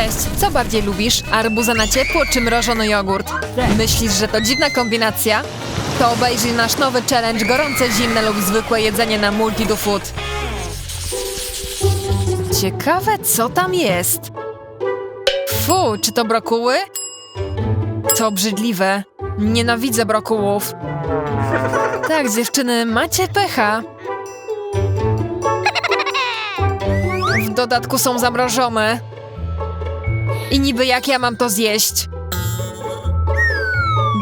Cześć, co bardziej lubisz? Arbuza na ciepło czy mrożony jogurt? Myślisz, że to dziwna kombinacja? To obejrzyj nasz nowy challenge gorące, zimne lub zwykłe jedzenie na Multi do Food. Ciekawe, co tam jest. Fu, czy to brokuły? To obrzydliwe. Nienawidzę brokułów. Tak, dziewczyny, macie pecha. W dodatku są zamrożone. I niby jak ja mam to zjeść?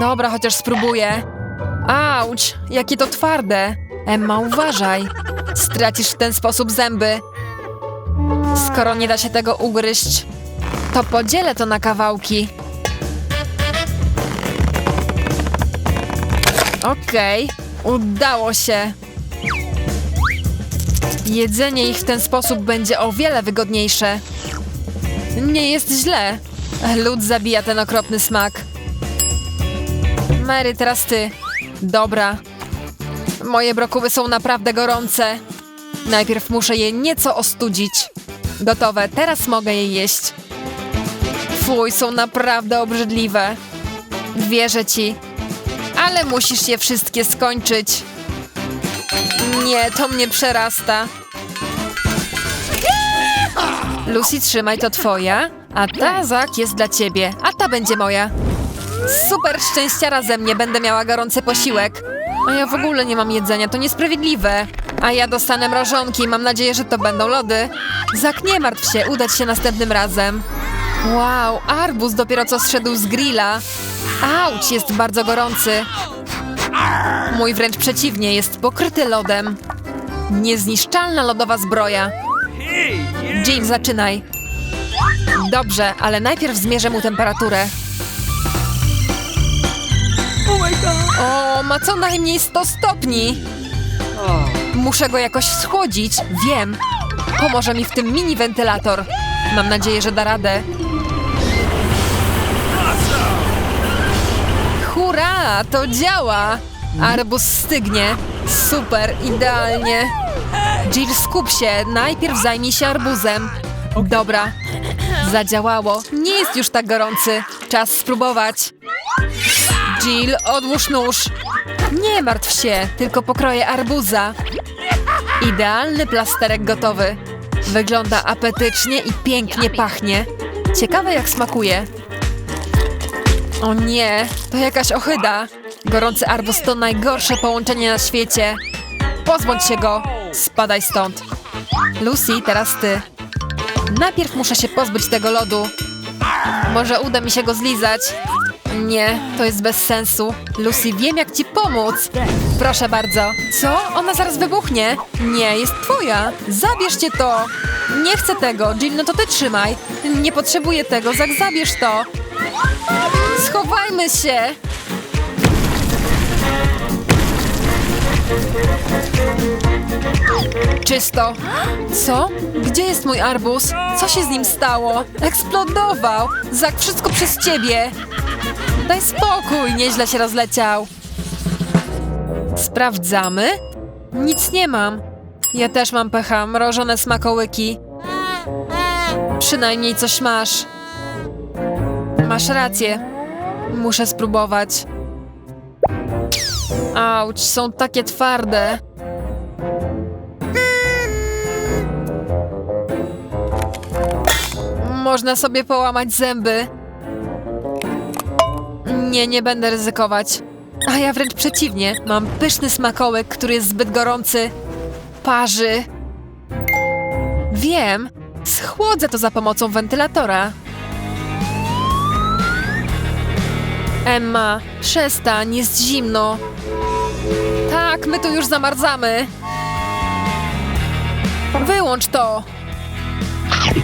Dobra, chociaż spróbuję. Auć, jakie to twarde. Emma, uważaj. Stracisz w ten sposób zęby. Skoro nie da się tego ugryźć, to podzielę to na kawałki. Okej, udało się. Jedzenie ich w ten sposób będzie o wiele wygodniejsze. Nie jest źle. Lód zabija ten okropny smak. Mary, teraz ty. Dobra. Moje brokuły są naprawdę gorące. Najpierw muszę je nieco ostudzić. Gotowe, teraz mogę je jeść. Fuj, są naprawdę obrzydliwe. Wierzę ci. Ale musisz je wszystkie skończyć. Nie, to mnie przerasta. Lucy, trzymaj, to twoja, a ta, Zak, jest dla ciebie, a ta będzie moja. Super szczęściara ze mnie, będę miała gorący posiłek. A ja w ogóle nie mam jedzenia, to niesprawiedliwe. A ja dostanę mrożonki, mam nadzieję, że to będą lody. Zak, nie martw się, udać się następnym razem. Wow, arbuz dopiero co zszedł z grilla. Auć, jest bardzo gorący. Mój wręcz przeciwnie, jest pokryty lodem. Niezniszczalna lodowa zbroja. Jim, zaczynaj. Dobrze, ale najpierw zmierzę mu temperaturę. O, ma co najmniej 100 stopni. Muszę go jakoś schłodzić, wiem. Pomoże mi w tym mini wentylator. Mam nadzieję, że da radę. Hurra, to działa! Arbus stygnie. Super, idealnie. Jill, skup się. Najpierw zajmij się arbuzem. Dobra. Zadziałało. Nie jest już tak gorący. Czas spróbować. Jill, odłóż nóż. Nie martw się, tylko pokroję arbuza. Idealny plasterek gotowy. Wygląda apetycznie i pięknie pachnie. Ciekawe jak smakuje. O nie, to jakaś ochyda. Gorący arbuz to najgorsze połączenie na świecie. Pozbądź się go. Spadaj stąd. Lucy, teraz ty. Najpierw muszę się pozbyć tego lodu. Może uda mi się go zlizać. Nie, to jest bez sensu. Lucy, wiem jak ci pomóc. Proszę bardzo. Co? Ona zaraz wybuchnie. Nie, jest twoja. Zabierzcie to. Nie chcę tego. Jill, no to ty trzymaj. Nie potrzebuję tego. Zak, zabierz to. Schowajmy się. Czysto. Co? Gdzie jest mój arbuz? Co się z nim stało? Eksplodował! Zak, wszystko przez ciebie! Daj spokój, nieźle się rozleciał. Sprawdzamy? Nic nie mam. Ja też mam pecha, mrożone smakołyki. Przynajmniej coś masz. Masz rację. Muszę spróbować. Auć, są takie twarde. Można sobie połamać zęby. Nie, nie będę ryzykować. A ja wręcz przeciwnie. Mam pyszny smakołyk, który jest zbyt gorący. Parzy. Wiem. Schłodzę to za pomocą wentylatora. Emma, przestań, jest zimno. Tak, my tu już zamarzamy. Wyłącz to.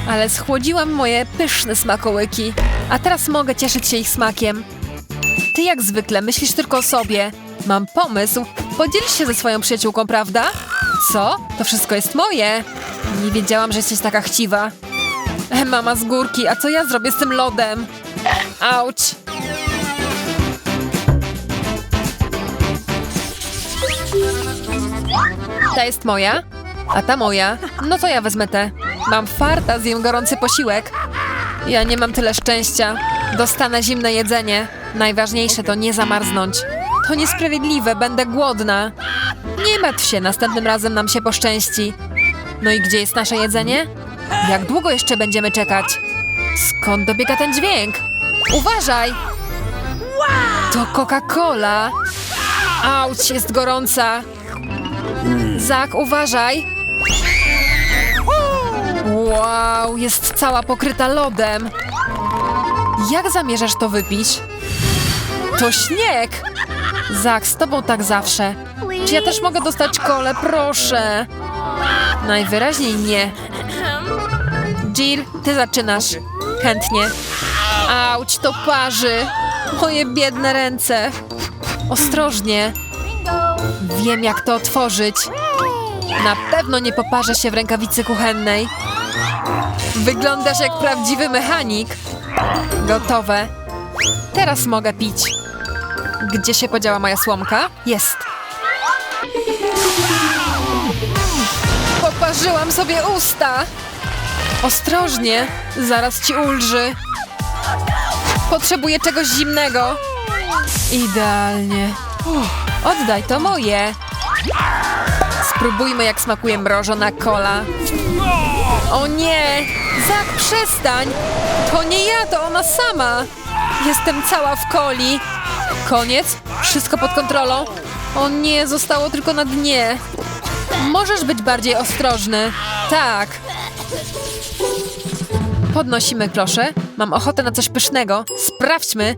Ale schłodziłam moje pyszne smakołyki, a teraz mogę cieszyć się ich smakiem. Ty jak zwykle myślisz tylko o sobie. Mam pomysł. Podzielisz się ze swoją przyjaciółką, prawda? Co? To wszystko jest moje. Nie wiedziałam, że jesteś taka chciwa. Mama z górki, a co ja zrobię z tym lodem? Auć. Ta jest moja, a ta moja. No to ja wezmę tę. Mam farta, zjem gorący posiłek. Ja nie mam tyle szczęścia. Dostanę zimne jedzenie. Najważniejsze to nie zamarznąć. To niesprawiedliwe, będę głodna. Nie martw się, następnym razem nam się poszczęści. No i gdzie jest nasze jedzenie? Jak długo jeszcze będziemy czekać? Skąd dobiega ten dźwięk? Uważaj! To Coca-Cola! Auć, jest gorąca! Zak, uważaj! Wow, jest cała pokryta lodem! Jak zamierzasz to wypić? To śnieg! Zak, z tobą tak zawsze. Czy ja też mogę dostać kole? Proszę! Najwyraźniej nie. Jill, ty zaczynasz. Chętnie. Auć, to parzy. Moje biedne ręce. Ostrożnie. Wiem, jak to otworzyć. Na pewno nie poparzę się w rękawicy kuchennej. Wyglądasz jak prawdziwy mechanik. Gotowe. Teraz mogę pić. Gdzie się podziała moja słomka? Jest. Poparzyłam sobie usta. Ostrożnie, zaraz ci ulży. Potrzebuję czegoś zimnego. Idealnie. Uff, oddaj, to moje. Spróbujmy, jak smakuje mrożona kola. O nie! Zak, przestań! To nie ja, to ona sama! Jestem cała w coli. Koniec? Wszystko pod kontrolą? O nie, zostało tylko na dnie. Możesz być bardziej ostrożny. Tak. Podnosimy klosze. Mam ochotę na coś pysznego. Sprawdźmy.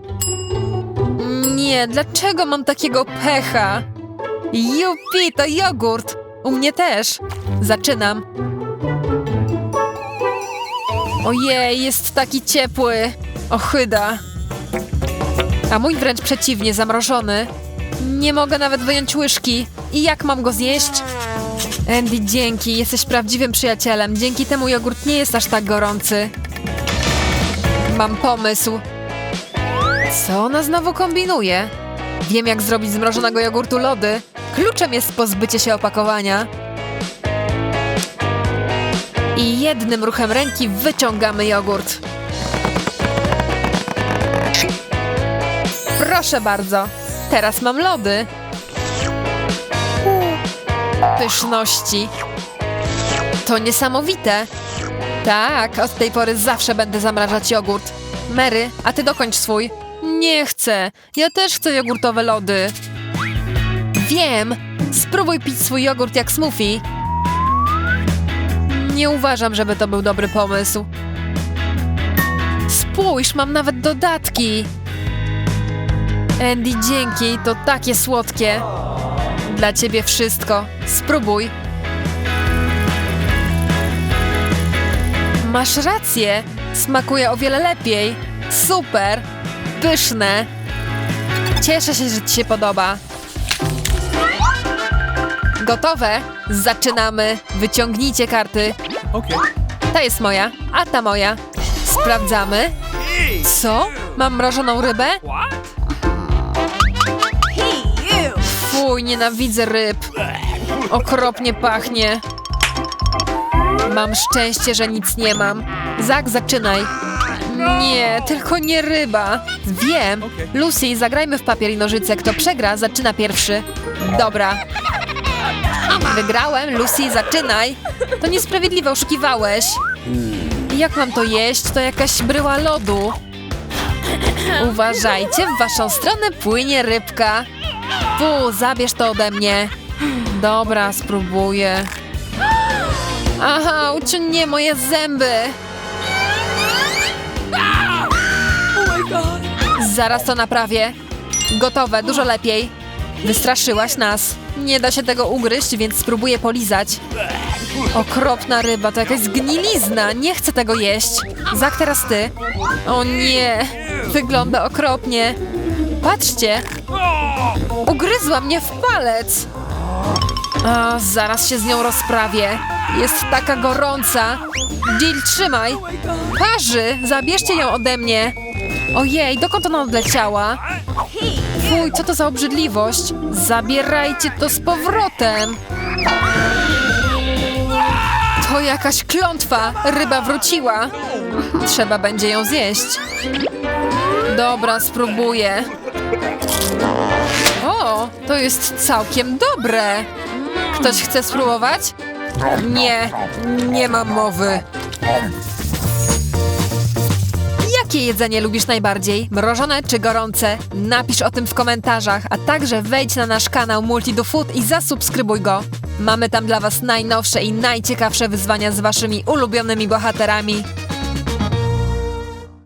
Nie, dlaczego mam takiego pecha? Jupi, to jogurt. U mnie też. Zaczynam. Ojej, jest taki ciepły. Ochyda. A mój wręcz przeciwnie, zamrożony. Nie mogę nawet wyjąć łyżki. I jak mam go zjeść? Andy, dzięki. Jesteś prawdziwym przyjacielem. Dzięki temu jogurt nie jest aż tak gorący. Mam pomysł. Co ona znowu kombinuje? Wiem, jak zrobić z mrożonego jogurtu lody. Kluczem jest pozbycie się opakowania. I jednym ruchem ręki wyciągamy jogurt. Proszę bardzo. Teraz mam lody. Pyszności. To niesamowite. Tak, od tej pory zawsze będę zamrażać jogurt. Mary, a ty dokończ swój. Nie chcę. Ja też chcę jogurtowe lody. Wiem. Spróbuj pić swój jogurt jak smoothie. Nie uważam, żeby to był dobry pomysł. Spójrz, mam nawet dodatki. Andy, dzięki, to takie słodkie. Dla ciebie wszystko. Spróbuj. Masz rację. Smakuje o wiele lepiej. Super. Pyszne. Cieszę się, że ci się podoba. Gotowe? Zaczynamy. Wyciągnijcie karty. Okay. Ta jest moja, a ta moja. Sprawdzamy. Co? Mam mrożoną rybę? Fuj, nienawidzę ryb. Okropnie pachnie. Mam szczęście, że nic nie mam. Zak, zaczynaj. Nie, tylko nie ryba. Wiem. Lucy, zagrajmy w papier i nożyce. Kto przegra, zaczyna pierwszy. Dobra. Wygrałem. Lucy, zaczynaj. To niesprawiedliwe, oszukiwałeś. Jak mam to jeść? To jakaś bryła lodu. Uważajcie, w waszą stronę płynie rybka. Fu, zabierz to ode mnie. Dobra, spróbuję. Aha, nie moje zęby. Zaraz to naprawię. Gotowe, dużo lepiej. Wystraszyłaś nas. Nie da się tego ugryźć, więc spróbuję polizać. Okropna ryba, to jakaś zgnilizna. Nie chcę tego jeść. Zak, teraz ty. O nie, wygląda okropnie. Patrzcie. Ugryzła mnie w palec. A, zaraz się z nią rozprawię. Jest taka gorąca. Jill, trzymaj. Parzy, zabierzcie ją ode mnie. Ojej, dokąd ona odleciała? Fuj, co to za obrzydliwość? Zabierajcie to z powrotem. To jakaś klątwa. Ryba wróciła. Trzeba będzie ją zjeść. Dobra, spróbuję. O, to jest całkiem dobre. Ktoś chce spróbować? Nie, nie mam mowy. Jakie jedzenie lubisz najbardziej? Mrożone czy gorące? Napisz o tym w komentarzach, a także wejdź na nasz kanał Multi do Food i zasubskrybuj go. Mamy tam dla Was najnowsze i najciekawsze wyzwania z Waszymi ulubionymi bohaterami.